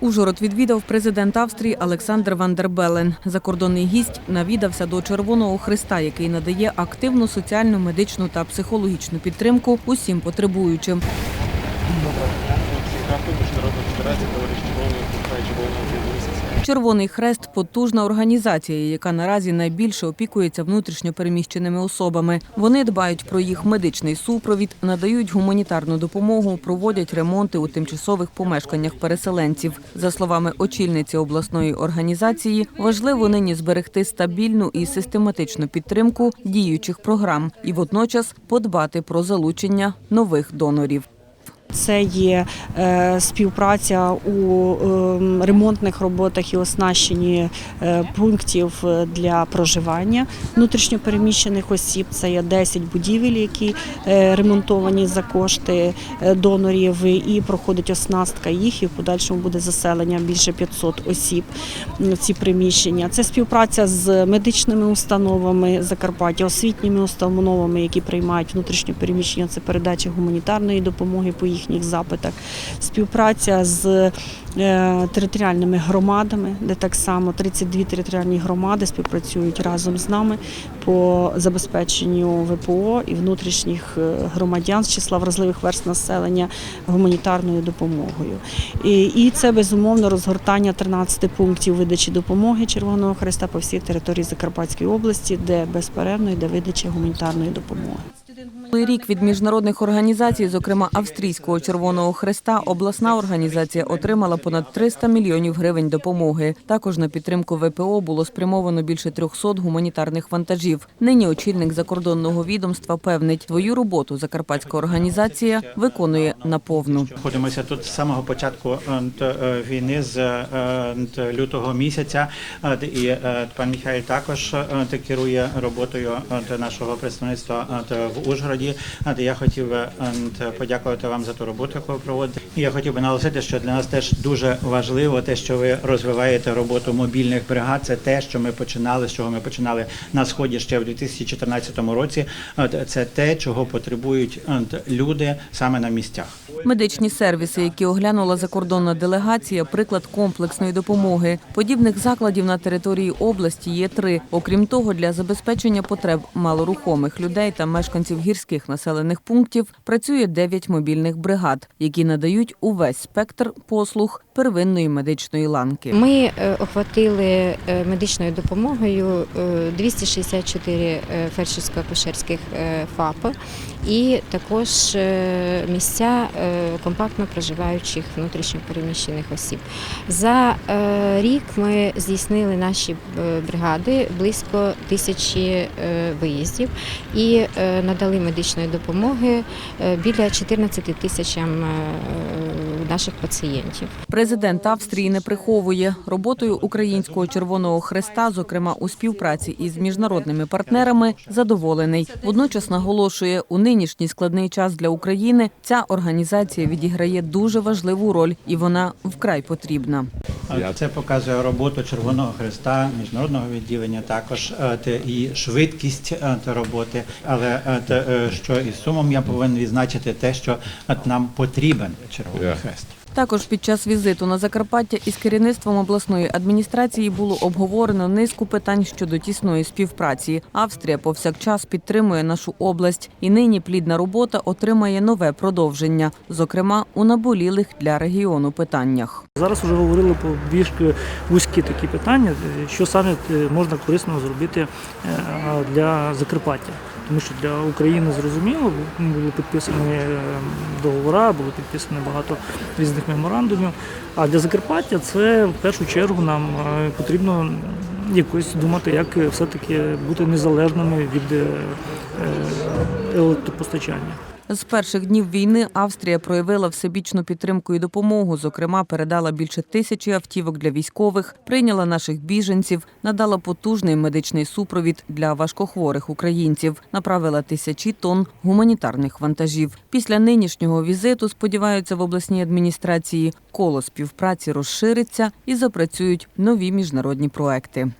Ужгород відвідав президент Австрії Олександр Вандербелен. Закордонний гість навідався до Червоного Христа, який надає активну соціальну, медичну та психологічну підтримку усім потребуючим. Крафту Червоний Хрест потужна організація, яка наразі найбільше опікується внутрішньо переміщеними особами. Вони дбають про їх медичний супровід, надають гуманітарну допомогу, проводять ремонти у тимчасових помешканнях переселенців. За словами очільниці обласної організації, важливо нині зберегти стабільну і систематичну підтримку діючих програм і водночас подбати про залучення нових донорів. Це є е, співпраця у е, ремонтних роботах і оснащенні е, пунктів е, для проживання внутрішньопереміщених осіб. Це є 10 будівель, які ремонтовані за кошти донорів, і проходить оснастка їх, і в подальшому буде заселення більше 500 осіб в ці приміщення. Це співпраця з медичними установами Закарпаття, освітніми установами, які приймають внутрішньопереміщення. Це передача гуманітарної допомоги по їхніх запитах, співпраця з е, територіальними громадами, де так само 32 територіальні громади співпрацюють разом з нами по забезпеченню ВПО і внутрішніх е, громадян з числа вразливих верст населення гуманітарною допомогою. І, це безумовно розгортання 13 пунктів видачі допомоги Червоного Христа по всій території Закарпатської області, де безперервно йде видача гуманітарної допомоги. Рік від міжнародних організацій, зокрема Австрійського Червоного Хреста, обласна організація отримала понад 300 мільйонів гривень допомоги. Також на підтримку ВПО було спрямовано більше 300 гуманітарних вантажів. Нині очільник закордонного відомства певнить, свою роботу закарпатська організація виконує наповну. Знаходимося тут з самого початку е, е, війни з е, лютого місяця. І пан Михайло також керує роботою нашого представництва в Ужгороді. Е, т- Я хотів би е, подякувати вам за ту роботу, яку ви проводите. І я хотів би наголосити, що для нас теж дуже важливо те, що ви розвиваєте роботу мобільних бригад. Це те, що ми починали, з чого ми починали на сході ще в 2014 році. Це те, чого потребують люди саме на місцях. Медичні сервіси, які оглянула закордонна делегація, приклад комплексної допомоги. Подібних закладів на території області є три. Окрім того, для забезпечення потреб малорухомих людей та мешканців гірських населених пунктів працює дев'ять мобільних бригад, які надають увесь спектр послуг первинної медичної ланки. Ми е, охватили е, медичною допомогою е, 264 е, фельдшерсько-акушерських ФАП і також місця компактно проживаючих внутрішньопереміщених осіб. За рік ми здійснили наші бригади близько тисячі виїздів і надали медичної допомоги біля 14 тисячам наших пацієнтів. Президент Австрії не приховує роботою Українського Червоного Хреста, зокрема у співпраці із міжнародними партнерами, задоволений. Водночас наголошує, у нинішній складний час для України ця організація відіграє дуже важливу роль, і вона вкрай потрібна. Це показує роботу Червоного Христа, міжнародного відділення, також е, те, і швидкість е, роботи. Але те, е, що із сумом я повинен відзначити те, що нам потрібен Червоний Хрест. Також під час візиту на Закарпаття із керівництвом обласної адміністрації було обговорено низку питань щодо тісної співпраці. Австрія повсякчас підтримує нашу область, і нині плідна робота отримає нове продовження, зокрема у наболілих для регіону питаннях. Зараз вже говорили про більш вузькі такі питання, що саме е, можна корисно зробити е, для Закарпаття. Тому що для України зрозуміло, були підписані е, договори, було підписано багато різних меморандумів. А для Закарпаття це в першу чергу нам е, потрібно якось думати, як все-таки бути незалежними від е, е, електропостачання. З перших днів війни Австрія проявила всебічну підтримку і допомогу. Зокрема, передала більше тисячі автівок для військових, прийняла наших біженців, надала потужний медичний супровід для важкохворих українців, направила тисячі тонн гуманітарних вантажів. Після нинішнього візиту сподіваються в обласній адміністрації коло співпраці розшириться і запрацюють нові міжнародні проекти.